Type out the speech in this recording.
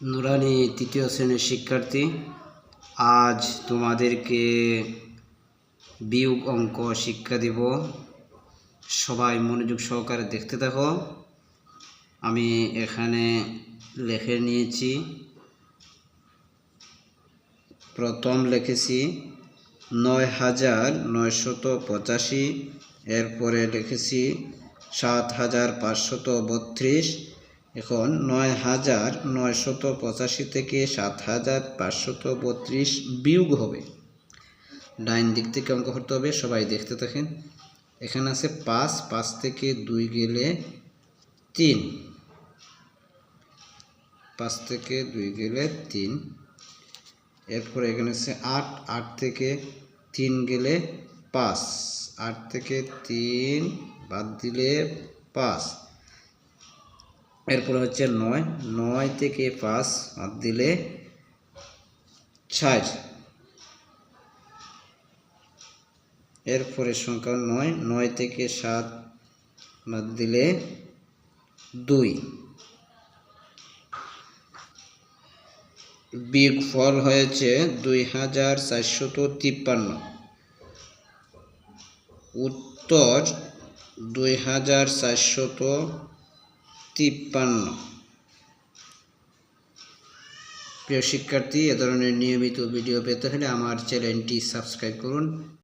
নুরানি তৃতীয় শ্রেণির শিক্ষার্থী, আজ তোমাদেরকে বিয়োগ অঙ্ক শিক্ষা দিব। সবাই মনোযোগ সহকারে দেখতে থাকো। আমি এখানে লিখে নিয়েছি। প্রথম লিখেছি নয় হাজার নয়শত পঁচাশি, এরপরে লিখেছি সাত হাজার পাঁচশত বত্রিশ এখন নয় হাজার নয়শত পঁচাশি থেকে সাত হাজার পাঁচশত বত্রিশ বিয়োগ হবে। ডাইন দিক থেকে অঙ্ক করতে হবে, সবাই দেখতে থাকেন। এখানে আছে পাঁচ পাঁচ থেকে দুই গেলে তিন। পাঁচ থেকে দুই গেলে তিন। এরপরে এখানে আছে আট আট থেকে তিন গেলে পাঁচ। আট থেকে তিন বাদ দিলে পাঁচ। এরপরে হচ্ছে নয় নয় থেকে পাঁচ বাদ দিলে চার এরপরে সংখ্যা নয় নয় থেকে সাত বাদ দিলে দুই। বিগ ফল হয়েছে দুই হাজার চারশত তিপ্পান্ন। উত্তর, দুই হাজার চারশত তিপ্পান্ন। প্রিয় শিক্ষার্থী এ ধরনের নিয়মিত ভিডিও পেতে হলে আমার চ্যানেলটি সাবস্ক্রাইব করুন।